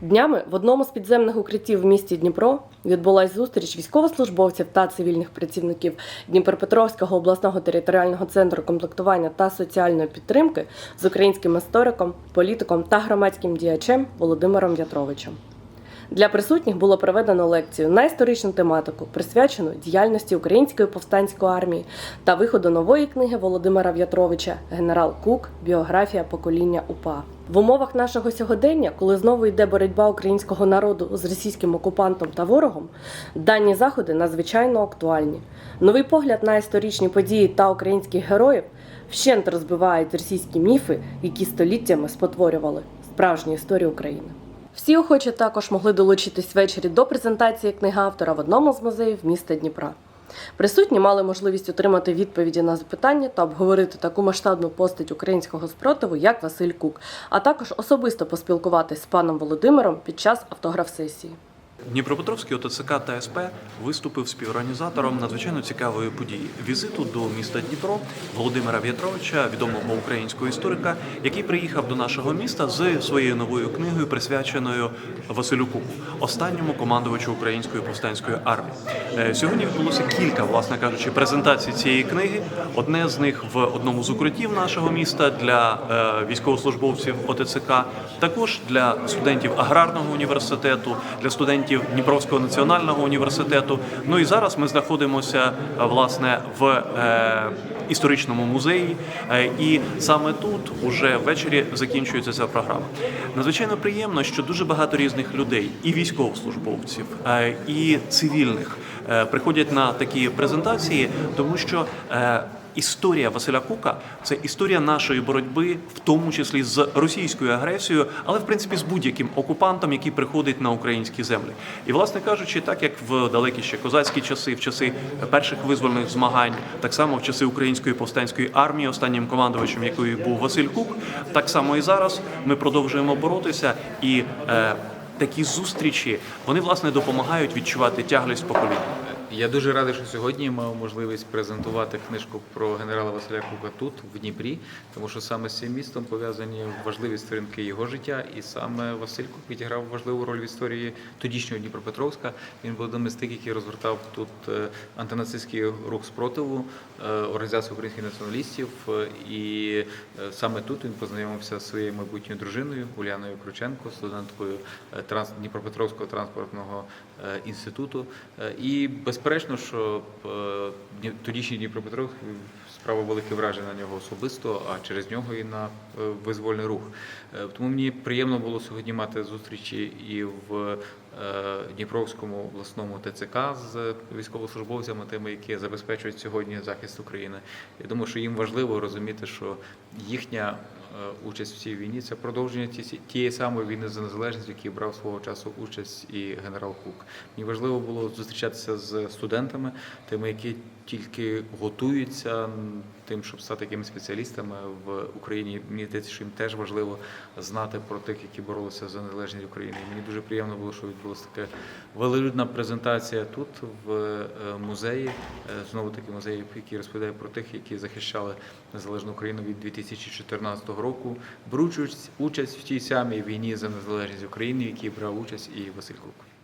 Днями в одному з підземних укриттів в місті Дніпро відбулася зустріч військовослужбовців та цивільних працівників Дніпропетровського обласного територіального центру комплектування та соціальної підтримки з українським істориком, політиком та громадським діячем Володимиром В'ятровичем. Для присутніх було проведено лекцію на історичну тематику, присвячену діяльності Української повстанської армії та виходу нової книги Володимира В'ятровича Генерал Кук Біографія покоління УПА. В умовах нашого сьогодення, коли знову йде боротьба українського народу з російським окупантом та ворогом, дані заходи надзвичайно актуальні. Новий погляд на історичні події та українських героїв вщент розбивають російські міфи, які століттями спотворювали справжню історію України. Всі охочі також могли долучитись ввечері до презентації книги автора в одному з музеїв міста Дніпра. Присутні мали можливість отримати відповіді на запитання та обговорити таку масштабну постать українського спротиву, як Василь Кук, а також особисто поспілкуватись з паном Володимиром під час автограф-сесії. Дніпропетровський ОТЦК та СП виступив співорганізатором надзвичайно цікавої події візиту до міста Дніпро Володимира В'ятровича, відомого українського історика, який приїхав до нашого міста з своєю новою книгою, присвяченою Василю Куку, останньому командувачу української повстанської армії. Е, Сьогодні відбулося кілька, власне кажучи, презентацій цієї книги. Одне з них в одному з укриттів нашого міста для е, військовослужбовців ОТЦК, також для студентів аграрного університету, для студентів Дніпровського національного університету. Ну і зараз ми знаходимося е, власне в е, історичному музеї, Е, і саме тут уже ввечері закінчується ця програма. Надзвичайно приємно, що дуже багато різних людей, і військовослужбовців, і цивільних приходять на такі презентації, тому що. Історія Василя Кука це історія нашої боротьби, в тому числі з російською агресією, але в принципі з будь-яким окупантом, який приходить на українські землі. І, власне кажучи, так як в далекі ще козацькі часи, в часи перших визвольних змагань, так само в часи української повстанської армії, останнім командувачем якої був Василь Кук, так само і зараз ми продовжуємо боротися і. Е, Такі зустрічі вони власне допомагають відчувати тяглість покоління. Я дуже радий, що сьогодні мав можливість презентувати книжку про генерала Василя Кука тут, в Дніпрі, тому що саме з цим містом пов'язані важливі сторінки його життя, і саме Василь Кук відіграв важливу роль в історії тодішнього Дніпропетровська. Він був одним із тих, який розгортав тут е, антинацистський рух спротиву, е, організацію українських націоналістів. е, І саме тут він познайомився з своєю майбутньою дружиною Уляною Крученко, студенткою транс- Дніпропетровського транспортного інституту. І безперечно, що е, тодішній Дніпропетровськ справив велике враження на нього особисто, а через нього і на е, визвольний рух. Е, Тому мені приємно було сьогодні мати зустрічі і в е, Дніпровському обласному ТЦК з військовослужбовцями, тими, які забезпечують сьогодні захист України. Я думаю, що їм важливо розуміти, що їхня е, участь в цій війні це продовження ті- тієї самої війни за незалежність, в якій брав свого часу участь і генерал Кук. Мені важливо було зустрічатися з студентами, тими, які тільки готуються тим, щоб стати такими спеціалістами в Україні. Мені здається, що їм теж важливо знати про тих, які боролися за незалежність України. І мені дуже приємно було, що відбулася така велолюдна презентація тут, в е, музеї. Е, Знову таки музей, який розповідає про тих, які захищали незалежну Україну від 2014 року, беручи участь в тій самій війні за незалежність України, в якій брав участь і Василь Кук.